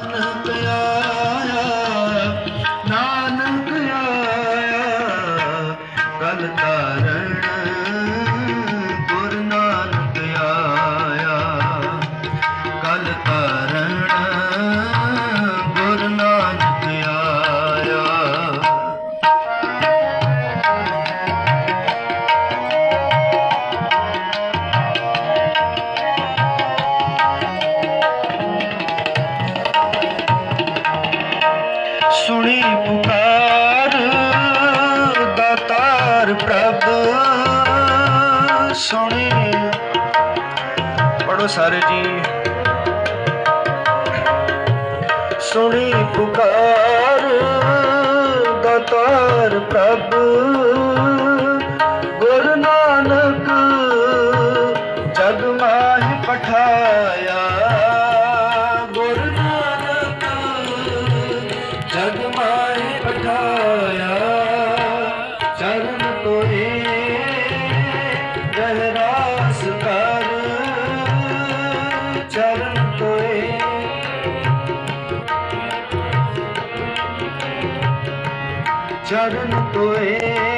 i'm not gonna ਸੁਣੀ ਪੁਕਾਰ ਦਾਤਾਰ ਪ੍ਰਭ। ਸੁਣੀ। ਪੜੋ ਸਾਰੇ ਜੀ। ਸੁਣੀ ਪੁਕਾਰ ਦਾਤਾਰ ਪ੍ਰਭ। ਚਰਨ ਤੋਏ